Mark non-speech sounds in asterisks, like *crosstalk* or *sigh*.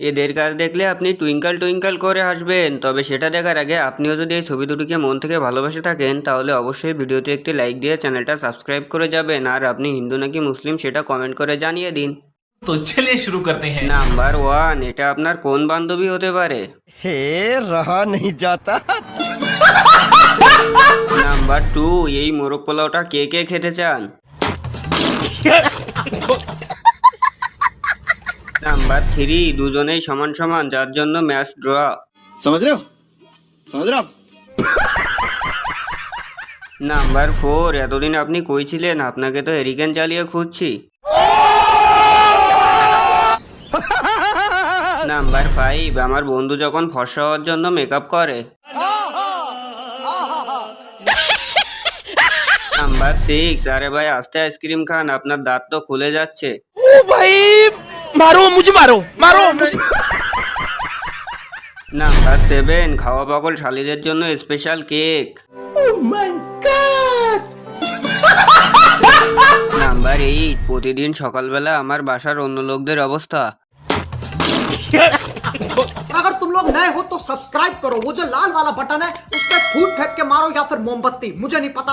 এদের কাজ দেখলে আপনি টুইঙ্কাল টুইঙ্কাল করে হাসবেন। তবে সেটা দেখার আগে আপনিও যদি এই ছবি দুটিকে মন থেকে ভালোবেসে থাকেন তাহলে অবশ্যই ভিডিওতে একটি লাইক দিয়ে চ্যানেলটা সাবস্ক্রাইব করে যাবেন। আর আপনি হিন্দু নাকি মুসলিম সেটা কমেন্ট করে জানিয়ে দিন। তো চলে শুরু করতে হ্যাঁ। নাম্বার ওয়ান এটা আপনার কোন বান্ধবী হতে পারে? হে রাহা নেই যাতা। নাম্বার টু এই মোরগ পোলাওটা কে কে খেতে চান? *laughs* নাম্বার থ্রি দুজনেই সমান সমান যার জন্য ম্যাচ ড্র সমাজ নাম্বার ফোর এতদিন আপনি কই ছিলেন? আপনাকে তো এরিকেন চালিয়ে খুঁজছি। নাম্বার ফাইভ আমার বন্ধু যখন ফর্সা হওয়ার জন্য মেকআপ করে। নাম্বার সিক্স আরে ভাই আস্তে আইসক্রিম খান আপনার দাঁত তো খুলে যাচ্ছে। मारो मुझे मारो मारो নাম্বার সেভেন খাওয়া পাগল শালিদের জন্য স্পেশাল কেক নাম্বার এইট প্রতিদিন সকালবেলা আমার বাসার অন্য লোকদের অবস্থা अगर तुम लोग नए हो तो सब्सक्राइब करो वो जो लाल वाला बटन है उस पर फूट फेंक के मारो या फिर मोमबत्ती मुझे नहीं पता